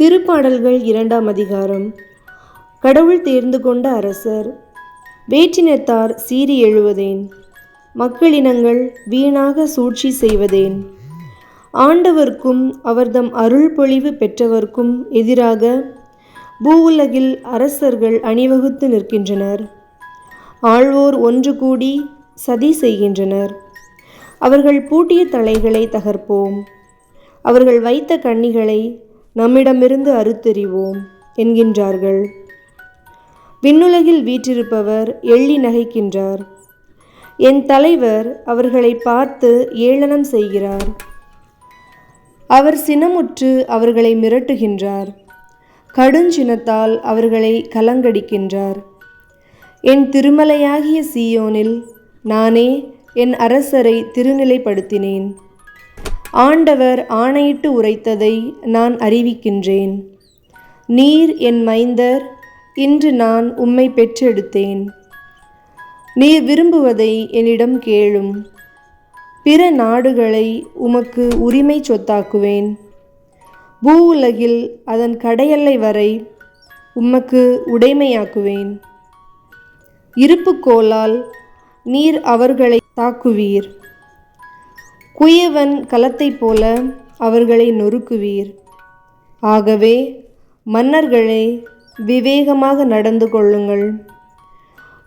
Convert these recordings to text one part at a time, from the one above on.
திருப்பாடல்கள் இரண்டாம் அதிகாரம். கடவுள் தேர்ந்து கொண்ட அரசர் வேற்றினத்தார் சீறி எழுவதேன். மக்களினங்கள் வீணாக சூழ்ச்சி செய்வதேன். ஆண்டவர்க்கும் அவர்தம் அருள் பொழிவு பெற்றவர்க்கும் எதிராக பூவுலகில் அரசர்கள் அணிவகுத்து நிற்கின்றனர். ஆழ்வோர் ஒன்று கூடி சதி செய்கின்றனர். அவர்கள் பூட்டிய தலைகளை தகர்ப்போம். அவர்கள் வைத்த கண்ணிகளை நம்மிடமிருந்து அறுத்தெறிவோம் என்கின்றார்கள். விண்ணுலகில் வீற்றிருப்பவர் எள்ளி நகைக்கின்றார். என் தலைவர் அவர்களை பார்த்து ஏளனம் செய்கிறார். அவர் சினமுற்று அவர்களை மிரட்டுகின்றார். கடுஞ்சினத்தால் அவர்களை கலங்கடிக்கின்றார். என் திருமலையாகிய சீயோனில் நானே என் அரசரை திருநிலைப்படுத்தினேன். ஆண்டவர் ஆணையிட்டு உரைத்ததை நான் அறிவிக்கின்றேன். நீர் என் மைந்தர் இன்று நான் உம்மை பெற்றெடுத்தேன். நீர் விரும்புவதை என்னிடம் கேளும். பிற நாடுகளை உமக்கு உரிமை சொத்தாக்குவேன். பூ உலகில் அதன் கடையல்லை வரை உமக்கு உடைமையாக்குவேன். இருப்புக்கோலால் நீர் அவர்களை தாக்குவீர். குயவன் கலத்தைப் போல அவர்களை நொறுக்குவீர். ஆகவே மன்னர்களே விவேகமாக நடந்து கொள்ளுங்கள்.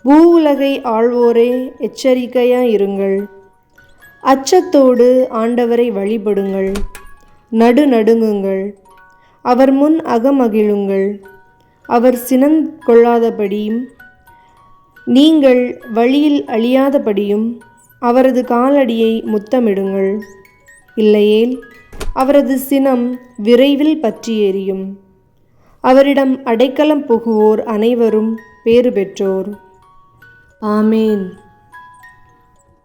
பூ உலகை ஆழ்வோரே எச்சரிக்கையாக எச்சரிக்கையாயிருங்கள். அச்சத்தோடு ஆண்டவரை வழிபடுங்கள். நடு நடுங்குங்கள் அவர் முன் அகமகிழுங்கள். அவர் சினங் கொள்ளாதபடியும் நீங்கள் வழியில் அழியாதபடியும் அவரது காலடியை முத்தமிடுங்கள். இல்லையேல் அவரது சினம் விரைவில் பற்றி எரியும். அவரிடம் அடைக்கலம் புகுவோர் அனைவரும் பேறு பெற்றோர். ஆமேன்.